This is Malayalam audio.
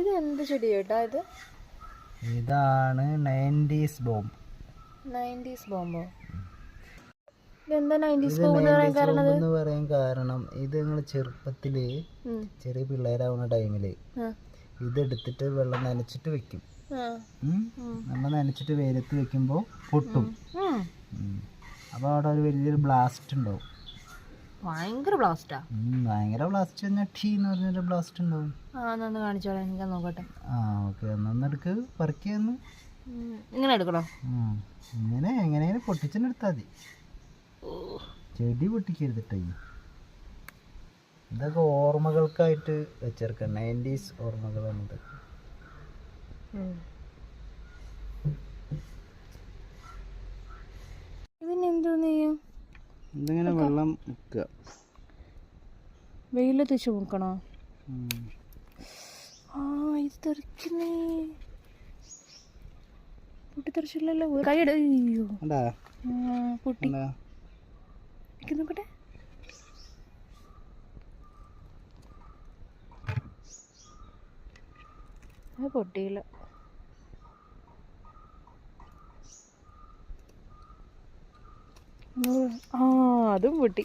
ഇത് എന്ത് ചെടി കേട്ടോ ഇത്? ഇതാണ് നയന്റീസ് ബോംബ്. നയന്റീസ് ബോംബോ? ഇതെന്താ നയന്റീസ് ബോംബ് എന്ന് പറയാൻ കാരണം ഇത്? നിങ്ങൾ ചെറുപ്പത്തിൽ ചെറിയ പിള്ളേരാവുന്ന ടൈമിൽ. ഇതെടുത്തിട്ട് വെള്ളം നനച്ചിട്ട് വെക്കും. വെള്ളം നനച്ചിട്ട് വെയിലത്ത് വെക്കുമ്പോൾ പൊട്ടും. അപ്പോൾ അവിടെ ഒരു വലിയൊരു ബ്ലാസ്റ്റ് ഉണ്ടാവും. ഭയങ്കര ബ്ലാസ്റ്റാ ഭയങ്കര ബ്ലാസ്റ്റ് കഴിഞ്ഞാൽ ടീ എന്ന് പറഞ്ഞൊരു ബ്ലാസ്റ്റ് ഉണ്ടാവും. ആ എന്നൊന്ന് കാണിച്ചോളാം എനിക്ക് നോക്കട്ടെ. ആ ഓക്കെ ഒന്നെടുക്ക് പറിക്കുന്നു ഉം. ഇങ്ങനെ എടുക്കണോ? ഇങ്ങനെ എങ്ങനെയാണ് പൊട്ടിച്ചെടുത്താൽ മതി. ചെടി പൊട്ടിക്കരുതിട്ടേ ഇതൊക്കെ ഓർമ്മകൾക്കായിട്ട് വെച്ചേർക്കാം. നയന്റീസ് ഓർമ്മകളാണ് ഇതൊക്കെ എന്തോന്ന് ചെയ്യും ഇതിങ്ങനെ വെള്ളം മുക്കുക. വെയിലത്ത് മുക്കണോ ആ ഇത് തെറിക്കുന്നേ. പൊട്ടി തെറിച്ചില്ലല്ലോ. കൈ അയ്യോ. പൊട്ടി. നോക്കട്ടെ. അത് പൊട്ടിയില്ല. ആ അതും പൊട്ടി